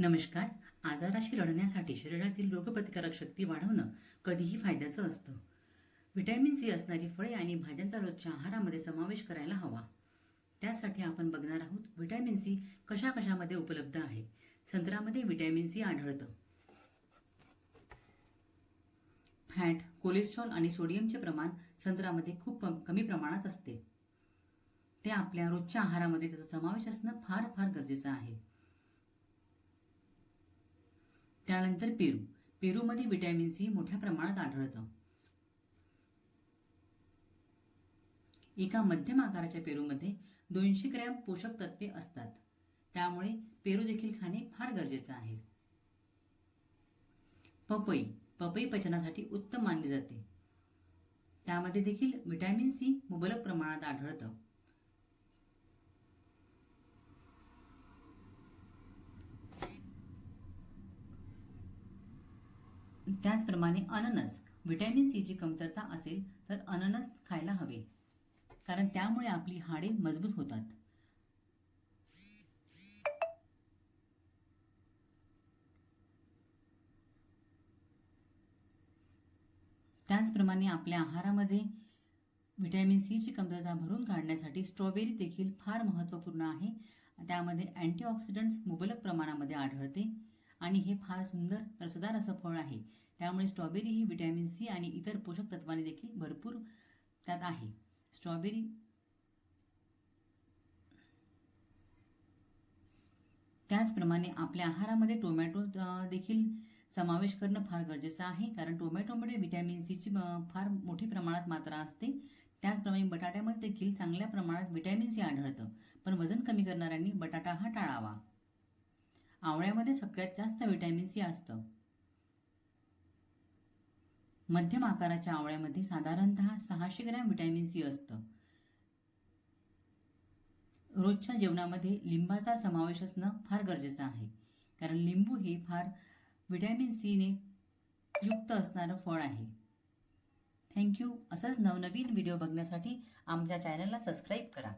नमस्कार. आजाराशी लढण्यासाठी शरीरातील रोगप्रतिकारक शक्ती वाढवणं कधीही फायद्याचं असतं. व्हिटॅमिन सी असणारी फळे आणि भाज्यांचा रोजच्या आहारामध्ये समावेश करायला हवा. त्यासाठी आपण बघणार आहोत व्हिटॅमिन सी कशा कशामध्ये उपलब्ध आहे. संत्र्यामध्ये व्हिटॅमिन सी आढळतं. फॅट कोलेस्ट्रॉल आणि सोडियमचे प्रमाण संत्र्यामध्ये खूप कमी प्रमाणात असते. ते आपल्या रोजच्या आहारामध्ये त्याचा समावेश असणं फार फार गरजेचं आहे. त्यानंतर पेरू. पेरूमध्ये व्हिटॅमिन सी मोठ्या प्रमाणात आढळतं. एका मध्यम आकाराच्या पेरूमध्ये दोनशे ग्रॅम पोषक तत्वे असतात. त्यामुळे पेरू देखील खाणे फार गरजेचं आहे. पपई. पपई पचनासाठी उत्तम मानली जाते. त्यामध्ये देखील व्हिटॅमिन सी मुबलक प्रमाणात आढळतं. त्याचप्रमाणे अननस व्हिटॅमिन सीची कमतरता असेल तर अननस खायला हवे कारण त्यामुळे आपली हाडे मजबूत होतात. त्याचप्रमाणे आपल्या आहारामध्ये व्हिटॅमिन सीची कमतरता भरून काढण्यासाठी स्ट्रॉबेरी देखील फार महत्त्वपूर्ण आहे. त्यामध्ये अँटीऑक्सिडंट्स मुबलक प्रमाणामध्ये आढळते. आणि हे फार सुंदर रसदार असं फळ आहे. त्यामुळे स्ट्रॉबेरी ही व्हिटॅमिन सी आणि इतर पोषक तत्वांनी देखील भरपूर त्यात आहे. स्ट्रॉबेरी त्याचप्रमाणे आपल्या आहारामध्ये टोमॅटो देखील समावेश करणं फार गरजेचं आहे. कारण टोमॅटोमध्ये व्हिटॅमिन सीची फार मोठी प्रमाणात मात्रा असते. त्याचप्रमाणे बटाट्यामध्ये देखील चांगल्या प्रमाणात व्हिटॅमिन सी आढळतं. पण वजन कमी करणाऱ्यांनी बटाटा हा टाळावा. आवळ्यामध्ये सगळ्यात जास्त व्हिटॅमिन सी असतं. मध्यम आकाराच्या आवळ्यामध्ये साधारणतः सहाशे ग्रॅम व्हिटॅमिन सी असतं. रोजच्या जेवणामध्ये लिंबाचा समावेश असणं फार गरजेचं आहे. कारण लिंबू हे फार व्हिटॅमिन सीने युक्त असणारं फळ आहे. थँक्यू असंच नवनवीन व्हिडिओ बघण्यासाठी आमच्या चॅनलला सबस्क्राईब करा.